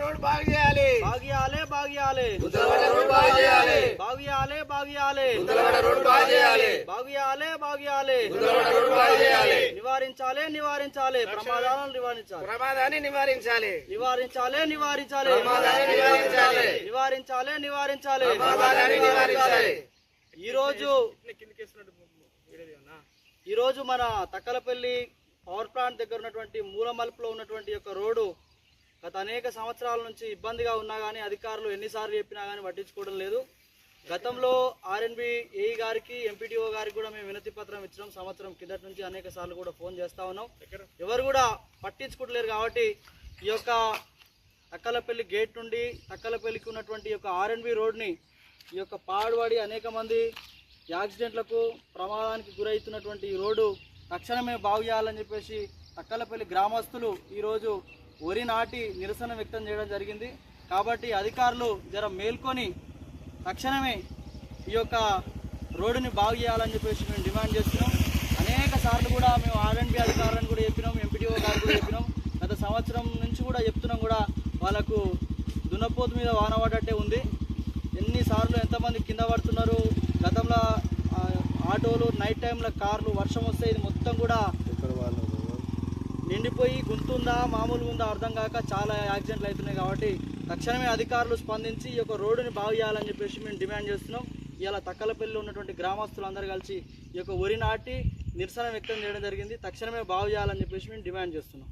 Road బాగు చేయాలి. Road బాగు చేయాలి. రోడ్ బాగు చేయాలి. రోడ్ బాగు చేయాలి. నివారించాలి నివారించాలి. ప్రమాదాలను నివారించాలి. ప్రమాదాన్ని నివారించాలి. నివారించాలి నివారించాలి. ప్రమాదాన్ని నివారించాలి. నివారించాలి నివారించాలి. ప్రమాదాన్ని నివారించాలి. ఈ రోజు ఈ రోజు మన తక్కలపల్లి పవర్ ప్లాంట్ దగ్గర ఉన్నటువంటి మూలమలుపులో ఉన్నటువంటి యొక్క రోడ్డు గత అనేక సంవత్సరాల నుంచి ఇబ్బందిగా ఉన్నా కానీ అధికారులు ఎన్నిసార్లు చెప్పినా కానీ పట్టించుకోవడం లేదు. గతంలో ఆర్ఎన్బి ఏఈ గారికి ఎంపీటీఓ గారికి కూడా మేము వినతి పత్రం ఇచ్చినాం. సంవత్సరం కిందటి నుంచి అనేక సార్లు కూడా ఫోన్ చేస్తా ఉన్నాం. ఎవరు కూడా పట్టించుకోవట్లేరు కాబట్టి ఈ యొక్క తక్కలపల్లి గేట్ నుండి తక్కలపల్లికి ఉన్నటువంటి యొక్క ఆర్ఎన్బి రోడ్ని ఈ యొక్క పాడుబడి అనేక మంది యాక్సిడెంట్లకు ప్రమాదానికి గురవుతున్నటువంటి ఈ రోడ్డు తక్షణమే బాగు చేయాలని చెప్పేసి తక్కలపల్లి గ్రామస్తులు ఈరోజు వరి నాటి నిరసన వ్యక్తం చేయడం జరిగింది. కాబట్టి అధికారులు జర మేల్కొని తక్షణమే ఈ యొక్క రోడ్డుని బాగు చేయాలని చెప్పేసి మేము డిమాండ్ చేస్తున్నాం. అనేక సార్లు కూడా మేము ఆర్ఎండ్బి అధికారులను కూడా చెప్పినాం ఎంపీటీఓ గారు కూడా చెప్పినాం. గత సంవత్సరం నుంచి కూడా చెప్తున్నాం కూడా వాళ్ళకు దున్నపోతు మీద వాన పడ్డట్టే ఉంది. ఎన్నిసార్లు ఎంతమంది కింద పడుతున్నారు గతంలో ఆటోలు నైట్ టైంలో కార్లు వర్షం వస్తే ఇది మొత్తం కూడా నిండిపోయి గుంతుందా మామూలుగా ఉందా అర్థం కాక చాలా యాక్సిడెంట్లు అవుతున్నాయి కాబట్టి తక్షణమే అధికారులు స్పందించి ఈ యొక్క రోడ్డుని బాగు చేయాలని చెప్పేసి మేము డిమాండ్ చేస్తున్నాం. ఇలా తక్కలపల్లిలో ఉన్నటువంటి గ్రామస్తులు అందరూ కలిసి ఈ యొక్క వరి నాటి నిరసన వ్యక్తం చేయడం జరిగింది. తక్షణమే బాగు చేయాలని చెప్పేసి మేము డిమాండ్ చేస్తున్నాం.